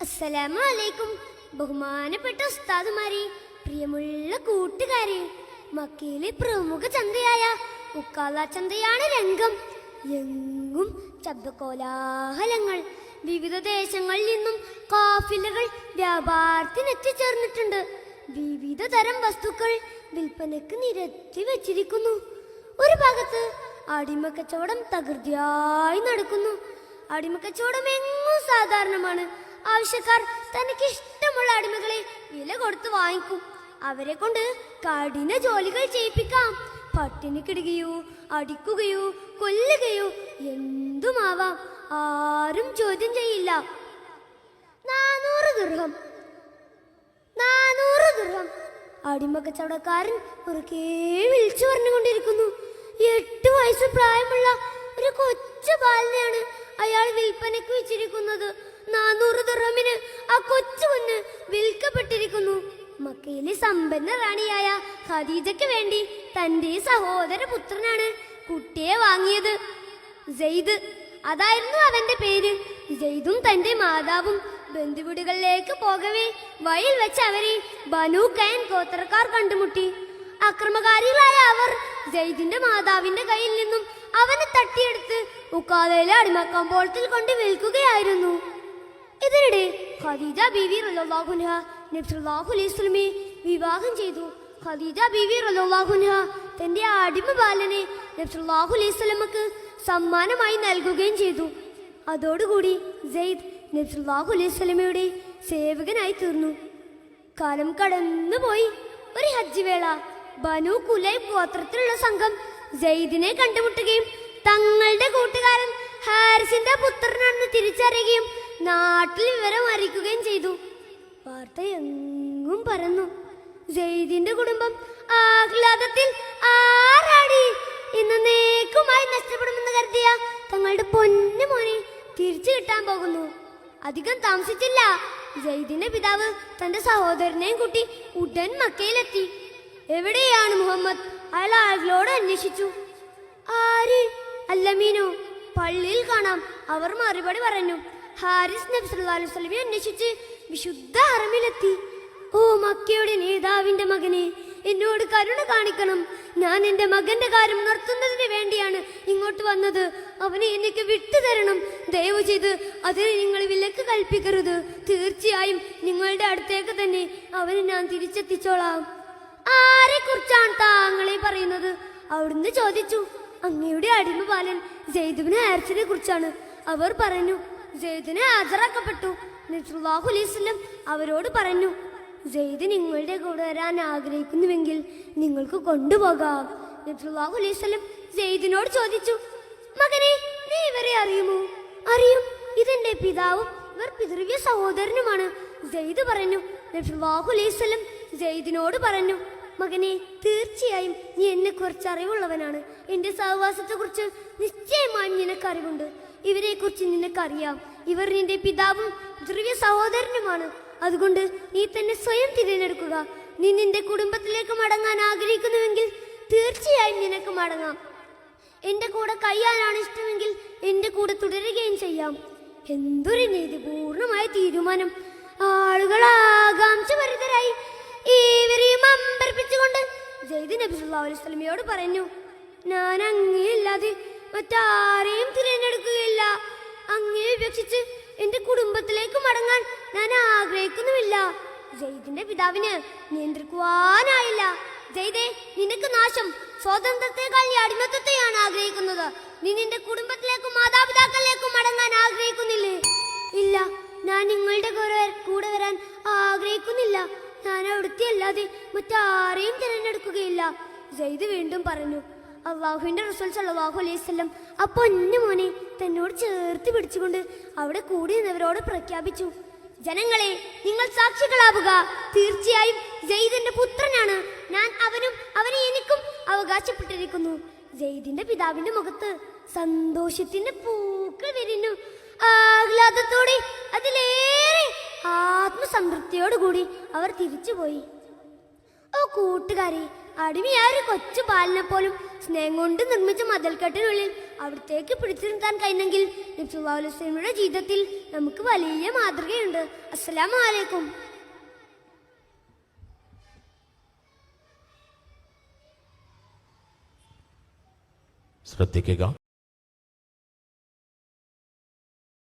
അസ്സലാമു അലൈക്കും ബഹുമാനപ്പെട്ട ഉസ്താദുമാരെ പ്രിയമുള്ള കൂട്ടുകാരെ മക്കയിലെ പ്രമുഖ ചന്തയായ ഉക്കാല ചന്തയാണ് രംഗം. എങ്ങും ശബ്ദകോലാഹലങ്ങൾ. വിവിധ ദേശങ്ങളിൽ നിന്നും കാഫിലകൾ വ്യാപാരത്തിനെത്തിച്ചേർന്നിട്ടുണ്ട്. വിവിധ തരം വസ്തുക്കൾ വിൽപ്പനക്ക് നിരത്തി വെച്ചിരിക്കുന്നു. ഒരു ഭാഗത്ത് അടിമക്കച്ചവടം തകൃതിയായി നടക്കുന്നു. അടിമക്കച്ചവടം എങ്ങും സാധാരണമാണ്. ആവശ്യക്കാർ തനിക്ക് ഇഷ്ടമുള്ള അടിമകളെ വില കൊടുത്ത് വാങ്ങിക്കും. അവരെ കൊണ്ട് കഠിന ജോലികൾ ചെയ്യിപ്പിക്കാം. പട്ടിണി കിടുകയോ അടിക്കുകയോ കൊല്ലുകയോ എന്തുമാവാം. ആരും ചോദ്യം ചെയ്യില്ല. നാനൂറ് ദൃഹം. നാനൂറ് ദൃഹം. അടിമക്കച്ചവടക്കാരൻ ഉറക്കെ വിളിച്ചു പറഞ്ഞുകൊണ്ടിരിക്കുന്നു. എട്ട് വയസ്സ് പ്രായമുള്ള ഒരു കൊച്ചു ബാലിനെയാണ് അയാൾ വിൽപ്പനയ്ക്ക് വെച്ചിരിക്കുന്നത് നാനൂറ് ദർഹമിന് ആ കൊച്ചു കുഞ്ഞ് വിൽക്കപ്പെട്ടിരിക്കുന്നു. മക്കയിലെ സമ്പന്ന റാണിയായ ഖദീജയ്ക്ക് വേണ്ടി തന്റെ സഹോദര പുത്രനാണ് കുട്ടിയെ വാങ്ങിയത്. സെയ്ദ് അതായിരുന്നു അവന്റെ പേര്. സെയ്ദും തന്റെ മാതാവും ബന്ധുവീടുകളിലേക്ക് പോകവേ വഴിയിൽ വെച്ച് അവരെ ബനു കയൻ ഗോത്രക്കാർ കണ്ടുമുട്ടി. അക്രമകാരികളായ അവർ ജയ്ദിന്റെ മാതാവിന്റെ കയ്യിൽ നിന്നും അവനെ തട്ടിയെടുത്ത് ഉക്കാലയിലെ അടിമക്കമ്പോളത്തിൽ കൊണ്ട് വിൽക്കുകയായിരുന്നു. ഇതിനിടെ ഖദീജ ബീവി റളിയല്ലാഹുൻഹ നബി സല്ലല്ലാഹു അലൈഹി വസല്ലമയെ വിവാഹം ചെയ്തു. ഖദീജ ബീവി റളിയല്ലാഹുൻഹ തന്റെ അടിമ ബാലനെ നബി സല്ലല്ലാഹു അലൈഹി വസല്ലമക്ക് സമ്മാനമായി നൽകുകയും ചെയ്തു. അതോടുകൂടി സെയ്ദ് നബി സല്ലല്ലാഹു അലൈഹി വസല്ലമയുടെ സേവകനായി തീർന്നു. കാലം കടന്നുപോയി. ഒരു ഹജ്ജ് വേള ബനു കുലൈബ് ഗോത്രത്തിലുള്ള സംഘം സെയ്ദിനെ കണ്ടുമുട്ടുകയും തങ്ങളുടെ കൂട്ടുകാരൻ ഹാരിസിന്റെ പുത്രനാണെന്ന് തിരിച്ചറിയുകയും നാട്ടിൽ വിവരം അറിയിക്കുകയും ചെയ്തു. വാർത്ത എങ്ങും പരന്നു. ജയ്ദിന്റെ കുടുംബം ആഹ്ലാദത്തിൽ ആറാടി. ഇന്ന് നേക്കുമായി നഷ്ടപ്പെടുമെന്ന് കരുതിയ തങ്ങളുടെ പൊന്നു മോനെ തിരിച്ചു കിട്ടാൻ പോകുന്നു. അധികം താമസിച്ചില്ല. ജയ്ദിന്റെ പിതാവ് തന്റെ സഹോദരനെയും കൂട്ടി ഉടൻ മക്കയിലെത്തി. എവിടെയാണ് മുഹമ്മദ്? അയാൾ ആളുകളോട് അന്വേഷിച്ചു. ആര്? അല്ലമീനോ പള്ളിയിൽ കാണാം. അവർ മറുപടി പറഞ്ഞു ഹാരിസ് നബി സല്ലല്ലാഹു അലൈഹി വസല്ലമയെ അന്വേഷിച്ച് വിശുദ്ധ ഹറമിലെത്തി ഓ മക്കയുടെ നേതാവിന്റെ മകനെ എന്നോട് കരുണ കാണിക്കണം. ഞാൻ എന്റെ മകന്റെ കാര്യം നിർത്തുന്നതിന് വേണ്ടിയാണ് ഇങ്ങോട്ട് വന്നത്. അവനെ എനിക്ക് വിട്ടുതരണം. ദയവ് ചെയ്ത് അതിന് നിങ്ങൾ വിലക്ക് കൽപ്പിക്കരുത്. തീർച്ചയായും നിങ്ങളുടെ അടുത്തേക്ക് തന്നെ അവനെ ഞാൻ തിരിച്ചെത്തിച്ചോളാം. ആരെ കുറിച്ചാണ് താങ്കളെ പറയുന്നത്? അവിടുന്ന് ചോദിച്ചു. അങ്ങയുടെ അടിമ ബാലൻ ജയ്ദുബിന് ഹാരിസിനെ കുറിച്ചാണ്. അവർ പറഞ്ഞു ജയ്ദിനെ അലൈഹി വസല്ലം അവരോട് പറഞ്ഞു ജയ്ദ് നിങ്ങളുടെ കൂടെ വരാൻ ആഗ്രഹിക്കുന്നുവെങ്കിൽ നിങ്ങൾക്ക് കൊണ്ടുപോകാം. വസല്ലം ജയ്ദിനോട് ചോദിച്ചു മകനെ നീ ഇവരെ അറിയുമോ? അറിയും. ഇതെന്റെ പിതാവും ഇവർ പിതൃവ്യ സഹോദരനുമാണ്. ജയ്ദ് പറഞ്ഞു വസല്ലം ജയ്ദിനോട് പറഞ്ഞു മകനെ തീർച്ചയായും നീ എന്നെ കുറിച്ച് അറിവുള്ളവനാണ്. എന്റെ സഹവാസത്തെ കുറിച്ച് നിശ്ചയമായും നിനക്ക് അറിവുണ്ട് ഇവരെ കുറിച്ച് നിനക്കറിയാം. ഇവർ നിന്റെ പിതാവും ദ്രവ്യ സഹോദരനുമാണ്. അതുകൊണ്ട് നീ തന്നെ സ്വയം തിരഞ്ഞെടുക്കുക. നീ നിന്റെ കുടുംബത്തിലേക്ക് മടങ്ങാൻ ആഗ്രഹിക്കുന്നുവെങ്കിൽ തീർച്ചയായും നിനക്ക് മടങ്ങാം. എന്റെ കൂടെ കഴിയാനാണ് ഇഷ്ടമെങ്കിൽ എന്റെ കൂടെ തുടരുകയും ചെയ്യാം. എന്തൊരു നീതിപൂർണമായ തീരുമാനം. ആളുകൾ ആകാംക്ഷഭരിതരായി ഏവരെയും അമ്പരപ്പിച്ചുകൊണ്ട് ജയ്ദ് നബി സല്ലല്ലാഹു അലൈഹി വസല്ലമയോട് പറഞ്ഞു ഞാൻ അങ്ങേയല്ലാതെ മറ്റാരെയും തിരഞ്ഞെടുക്കുകയില്ല. അങ്ങേ ഉപേക്ഷിച്ച് എന്റെ കുടുംബത്തിലേക്ക് മടങ്ങാൻ ഞാൻ ആഗ്രഹിക്കുന്നുമില്ല. ജയ്ദിന്റെ പിതാവിന് നിയന്ത്രിക്കുവാനായില്ല. ജയ്ദേ നിനക്ക് നാശം. സ്വാതന്ത്ര്യത്തെക്കാൾ അടിമത്തത്തെയാണ് ആഗ്രഹിക്കുന്നത്. നീ നിന്റെ കുടുംബത്തിലേക്കും മാതാപിതാക്കളിലേക്കും മടങ്ങാൻ ആഗ്രഹിക്കുന്നില്ലേ? ഇല്ല ഞാൻ നിങ്ങളുടെ കൂടെ വരാൻ ആഗ്രഹിക്കുന്നില്ല. ഞാൻ അവിടുത്തെ അല്ലാതെ മറ്റാരെയും തിരഞ്ഞെടുക്കുകയില്ല. ജയ്ത് വീണ്ടും പറഞ്ഞു അള്ളാഹുവിന്റെ റസൂൽ സല്ലല്ലാഹു അലൈഹി വസല്ലം ആ പൊന്നു മോനെ തന്നോട് ചേർത്ത് പിടിച്ചുകൊണ്ട് അവിടെ കൂടി നിന്നവരോട് പ്രഖ്യാപിച്ചു ജനങ്ങളെ നിങ്ങൾ സാക്ഷികളാവുക. തീർച്ചയായും ജയ്ദിന്റെ പുത്രനാണ്. ഞാൻ അവനും അവനെ എനിക്കും അവകാശപ്പെട്ടിരിക്കുന്നു. ജയ്ദിന്റെ പിതാവിന്റെ മുഖത്ത് സന്തോഷത്തിന്റെ പൂക്കൾ വിരിഞ്ഞു. ആഹ്ലാദത്തോടെ സംതൃപ്തിയോടുകൂടി അവർ തിരിച്ചുപോയി. ഓ കൂട്ടുകാരി അടിമയായ ഒരു കൊച്ചു പാലിനെ പോലും സ്നേഹം കൊണ്ട് നിർമ്മിച്ച മതൽക്കെട്ടിനുള്ളിൽ അവിടത്തേക്ക് പിടിച്ചു നിർത്താൻ കഴിഞ്ഞെങ്കിൽ നബ്സുബാലുസ്ലമിയുടെ ജീവിതത്തിൽ നമുക്ക് വലിയ മാതൃകയുണ്ട്. അസ്സലാം വലൈക്കും ശ്രദ്ധിക്കുക.